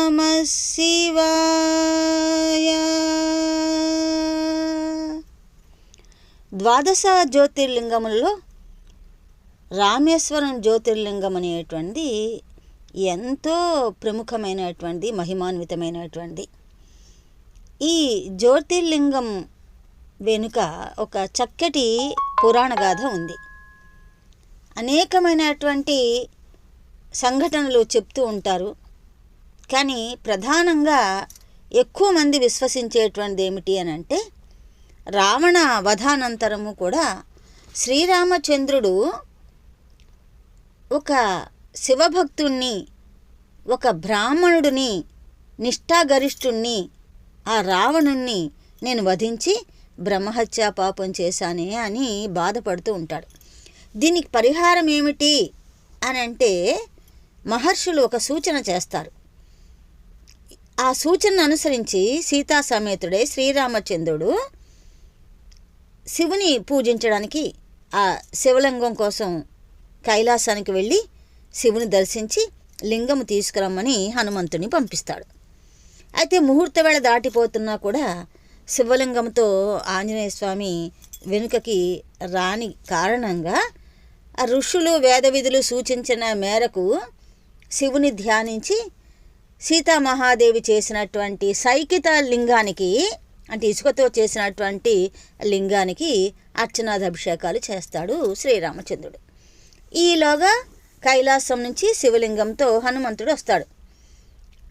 నమ శివాయ ద్వాదశ జ్యోతిర్లింగములలో రామేశ్వరం జ్యోతిర్లింగం అనేటువంటిది ఎంతో ప్రముఖమైనటువంటి మహిమాన్వితమైనటువంటి ఈ జ్యోతిర్లింగం వెనుక ఒక చక్కటి పురాణ గాథ ఉంది. అనేకమైనటువంటి సంఘటనలు చెప్తూ ఉంటారు. కానీ ప్రధానంగా ఎక్కువ మంది విశ్వసించేటువంటిది ఏమిటి అని అంటే రావణ వధానంతరము కూడా శ్రీరామచంద్రుడు ఒక శివభక్తుణ్ణి ఒక బ్రాహ్మణుడిని నిష్ఠాగరిష్ఠుణ్ణి ఆ రావణుణ్ణి నేను వధించి బ్రహ్మహత్యా పాపం చేశానే అని బాధపడుతూ ఉంటాడు. దీనికి పరిహారం ఏమిటి అని అంటే మహర్షులు ఒక సూచన చేస్తారు. ఆ సూచనను అనుసరించి సీతాసమేతుడే శ్రీరామచంద్రుడు శివుని పూజించడానికి ఆ శివలింగం కోసం కైలాసానికి వెళ్ళి శివుని దర్శించి లింగము తీసుకురమ్మని హనుమంతుని పంపిస్తాడు. అయితే ముహూర్త వేళ దాటిపోతున్నా కూడా శివలింగంతో ఆంజనేయ స్వామి వెనుకకి రాని కారణంగా ఆ ఋషులు వేద విధులు సూచించిన మేరకు శివుని ధ్యానించి సీతామహాదేవి చేసినటువంటి సైకిత లింగానికి అంటే ఇసుకతో చేసినటువంటి లింగానికి అర్చనాదభిషేకాలు చేస్తాడు శ్రీరామచంద్రుడు. ఈలోగా కైలాసం నుంచి శివలింగంతో హనుమంతుడు వస్తాడు.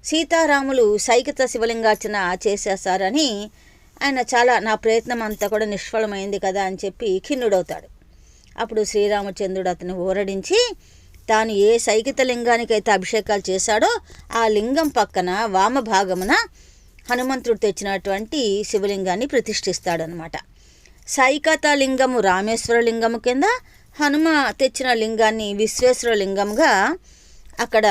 సీతారాములు సైకిత శివలింగార్చన చేసేస్తారని ఆయన చాలా నా ప్రయత్నం అంతా కూడా నిష్ఫలమైంది కదా అని చెప్పి ఖిన్నుడవుతాడు. అప్పుడు శ్రీరామచంద్రుడు అతను ఊరడించి తాను ఏ సైకిత లింగానికైతే అభిషేకాలు చేశాడో ఆ లింగం పక్కన వామభాగమున హనుమంతుడు తెచ్చినటువంటి శివలింగాన్ని ప్రతిష్ఠిస్తాడనమాట సైకత లింగము రామేశ్వర లింగము కింద హనుమ తెచ్చిన లింగాన్ని విశ్వేశ్వర లింగంగా అక్కడ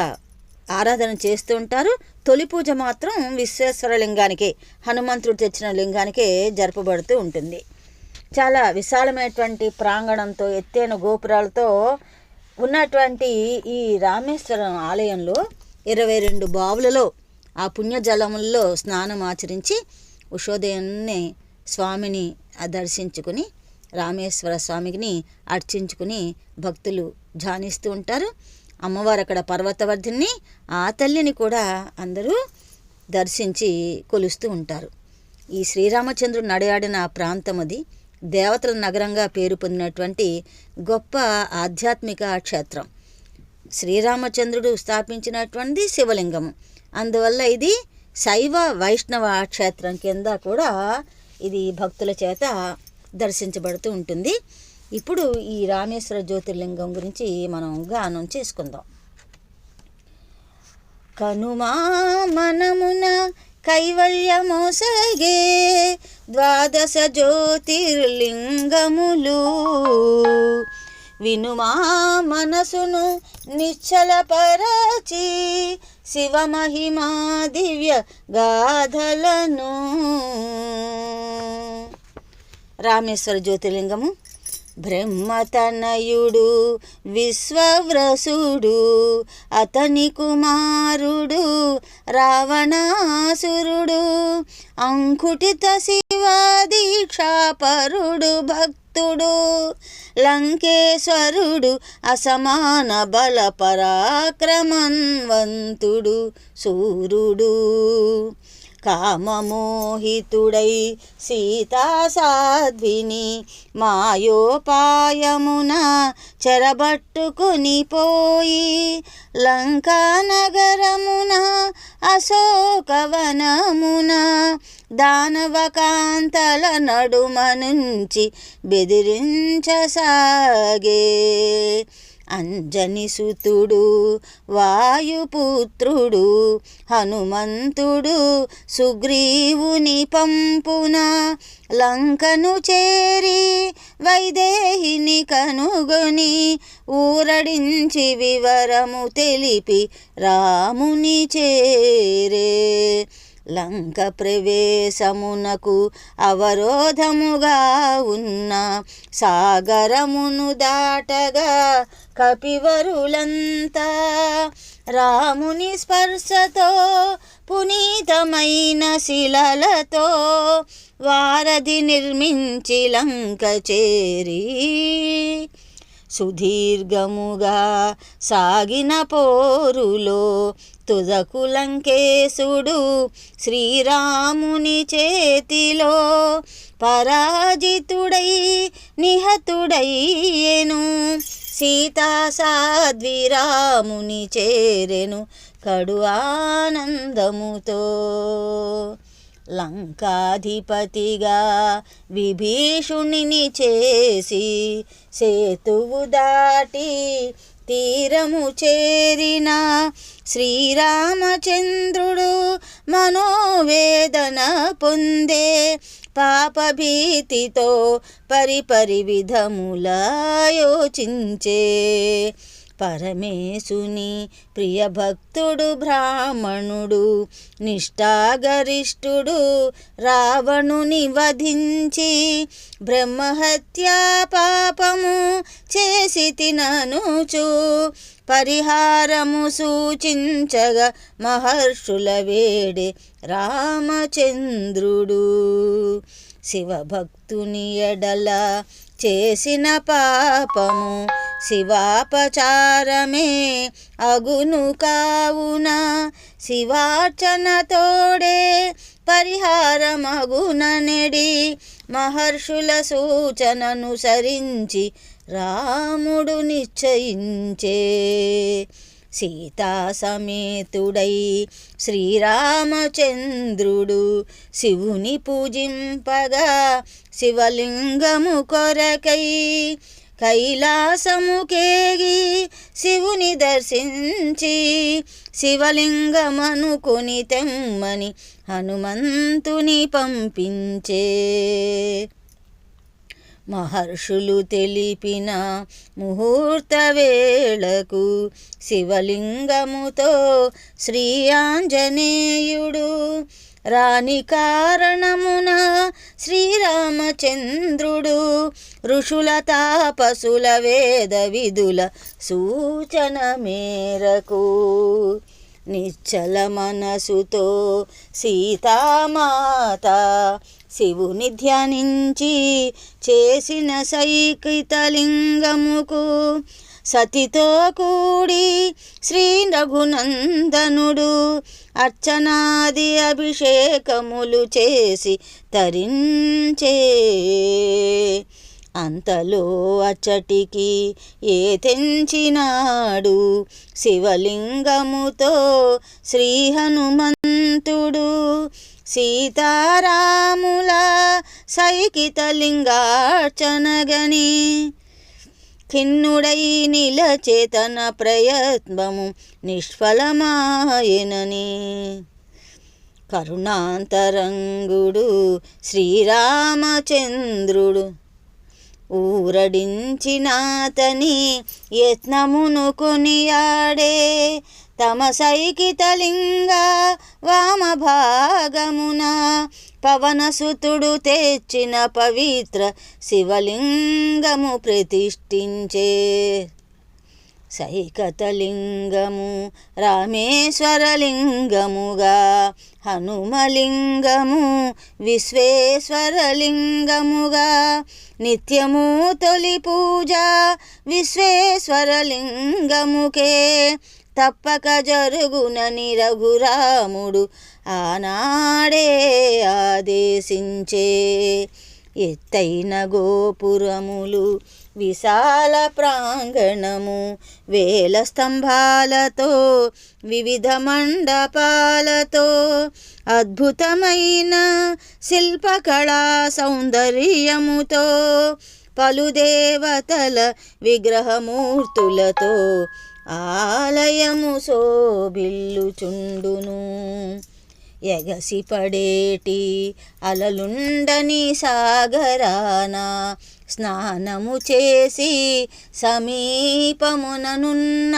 ఆరాధన చేస్తూ ఉంటారు. తొలి పూజ మాత్రం విశ్వేశ్వర లింగానికే హనుమంతుడు తెచ్చిన లింగానికే జరపబడుతూ ఉంటుంది. చాలా విశాలమైనటువంటి ప్రాంగణంతో ఎత్తైన గోపురాలతో ఉన్నటువంటి ఈ రామేశ్వరం ఆలయంలో ఇరవై రెండు బావులలో ఆ పుణ్యజలముల్లో స్నానం ఆచరించి ఉషోదయాన్నే స్వామిని దర్శించుకుని రామేశ్వర స్వామిని అర్చించుకుని భక్తులు ధ్యానిస్తూ ఉంటారు. అమ్మవారు అక్కడ పర్వతవర్ధిని ఆ తల్లిని కూడా అందరూ దర్శించి కొలుస్తూ ఉంటారు. ఈ శ్రీరామచంద్రుడు నడయాడిన ప్రాంతం అది దేవతల నగరంగా పేరు పొందినటువంటి గొప్ప ఆధ్యాత్మిక క్షేత్రం. శ్రీరామచంద్రుడు స్థాపించినటువంటి శివలింగము. అందువల్ల ఇది శైవ వైష్ణవ క్షేత్రం కింద కూడా ఇది భక్తుల చేత దర్శించబడుతూ ఉంటుంది. ఇప్పుడు ఈ రామేశ్వర జ్యోతిర్లింగం గురించి మనం గానం చేసుకుందాం. కనుమా మనమున కైవల్యమోసగే ద్వాదశ జ్యోతిర్లింగములు. వినుమా మనసును నిశ్చలపరచి శివమహిమా దివ్య గాథలను. రామేశ్వర జ్యోతిర్లింగము బ్రహ్మతనయుడు విశ్వవ్రసుడు అతని కుమారుడు రావణాసురుడు అంకుటిత శివ దీక్షాపరుడు భక్తుడు లంకేశ్వరుడు అసమాన బల పరాక్రమన్వంతుడు సూరుడు కామమోహితుడై సీతా సాధ్విని మాయోపాయమున చెరబట్టుకుని పోయి లంకా నగరమున అశోకవనమున దానవకాంతల నడుమ నుంచి బెదిరించసాగే. అంజని సుతుడు వాయుపుత్రుడు హనుమంతుడు సుగ్రీవుని పంపున లంకను చేరి వైదేహిని కనుగొని ఊరడించి వివరము తెలిపి రాముని చేరే. లంక ప్రవేశమునకు అవరోధముగా ఉన్న సాగరమును దాటగా కపివరులంతా రాముని స్పర్శతో పునీతమైన శిలలతో వారధి నిర్మించి లంక చేరి సుదీర్ఘముగా సాగిన పోరులో తుదకులంకేశుడు శ్రీరాముని చేతిలో పరాజితుడై నిహతుడయ్యేను. సీతా సాద్విరాముని చేరెను కడు ఆనందముతో. లంకాధిపతిగా విభీషుణిని చేసి సేతువు దాటి తీరము చేరిన శ్రీరామచంద్రుడు మనోవేదన పొందే పాపభీతితో పరిపరి విధములా యోచించే పరమేశుని ప్రియభక్తుడు బ్రాహ్మణుడు నిష్ఠాగరిష్ఠుడు రావణుని వధించి బ్రహ్మహత్యా పాపము చేసి తిననుచు పరిహారము సూచించగా మహర్షుల వేడి రామచంద్రుడు. శివభక్తుని ఎడల చేసిన పాపము శివాపచారమే అగును కావున. శివార్చనతోడే పరిహారమగున నెడి మహర్షుల సూచనను సరించి రాముడు నిశ్చయించే. సీతా సమేతుడై శ్రీరామచంద్రుడు శివుని పూజింపగా శివలింగము కొరకై కైలాసముకేగి శివుని దర్శించి శివలింగమనుకొని తెమ్మని హనుమంతుని పంపించే. మహర్షులు తెలిపిన ముహూర్త వేళకు శివలింగముతో శ్రీ ఆంజనేయుడు రాని కారణమున శ్రీరామచంద్రుడు ఋషుల తాపసుల వేద విధుల సూచన మేరకు నిశ్చల మనసుతో సీతామాత శివుని ధ్యానించి చేసిన సైకితలింగముకు సతితో కూడి శ్రీ రఘునందనుడు అర్చనాది అభిషేకములు చేసి తరించే. అంతలో అచ్చటికి ఏ తెంచినాడు? శివలింగముతో శ్రీ హనుమంతుడు సీతారాముల సైకితలింగార్చనగని ఖిన్నుడై నిలచేతన ప్రయత్నము నిష్ఫలమాయనని. కరుణాంతరంగుడు శ్రీరామచంద్రుడు ఊరడించినాతని యత్నమును కొనియాడే తమ సైకితలింగ వామభాగమున పవనసుతుడు తెచ్చిన పవిత్ర శివలింగము ప్రతిష్ఠించే. సైకతలింగము రామేశ్వరలింగముగా హనుమలింగము విశ్వేశ్వరలింగముగా నిత్యము తొలి పూజ విశ్వేశ్వరలింగముకే. తప్పక జరుగునని రఘురాముడు ఆనాడే ఆదేశించే. ఎత్తైన గోపురములు విశాల ప్రాంగణము వేల స్తంభాలతో వివిధ మండపాలతో అద్భుతమైన శిల్పకళా సౌందర్యముతో పలు దేవతల విగ్రహమూర్తులతో ఆలయము శోభిల్లుచుండును. ఎగసిపడేటి అలలుండని సాగరాన స్నానము చేసి సమీపముననున్న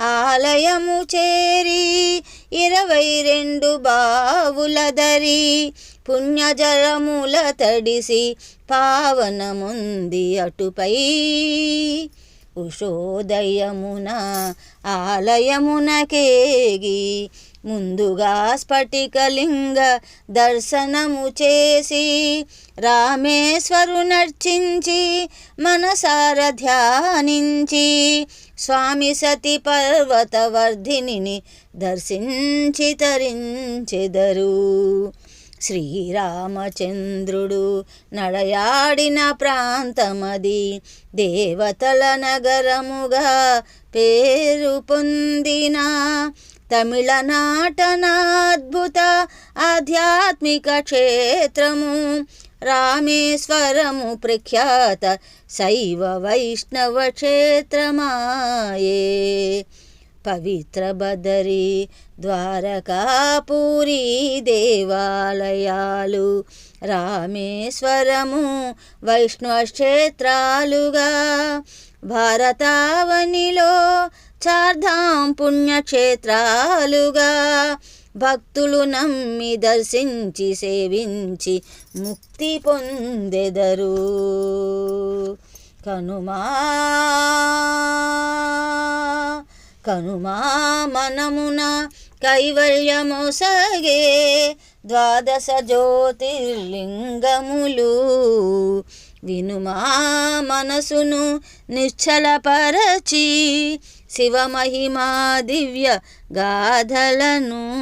ఆలయము చేరి ఇరవై రెండు బావులదరి పుణ్యజలముల తడిసి పావనముంది అటుపై. కుశోదయమున ఆలయమునకేగి ముందుగా స్ఫటికలింగ దర్శనము చేసి రామేశ్వరు నర్చించి మనసార ధ్యానించి స్వామి సతి పర్వతవర్ధిని దర్శించి తరించెదరు. శ్రీరామచంద్రుడు నడయాడిన ప్రాంతమది. దేవతల నగరముగా పేరు పొందిన తమిళనాటనాద్భుత ఆధ్యాత్మిక క్షేత్రము రామేశ్వరము ప్రఖ్యాత శైవ వైష్ణవ క్షేత్రమాయే. పవిత్ర బదరి ద్వారకాపూరి దేవాలయాలు రామేశ్వరము వైష్ణవ క్షేత్రాలుగా భారతావనిలో చార్ధాం పుణ్యక్షేత్రాలుగా భక్తులు నమ్మి దర్శించి సేవించి ముక్తి పొందెదరు. కనుమా కనుమా మనమున కైవల్యమొసగే ద్వాదశ జ్యోతిర్లింగములు. వినుమా మనసును నిశ్చలపరచి శివమహిమా దివ్య గాథలను.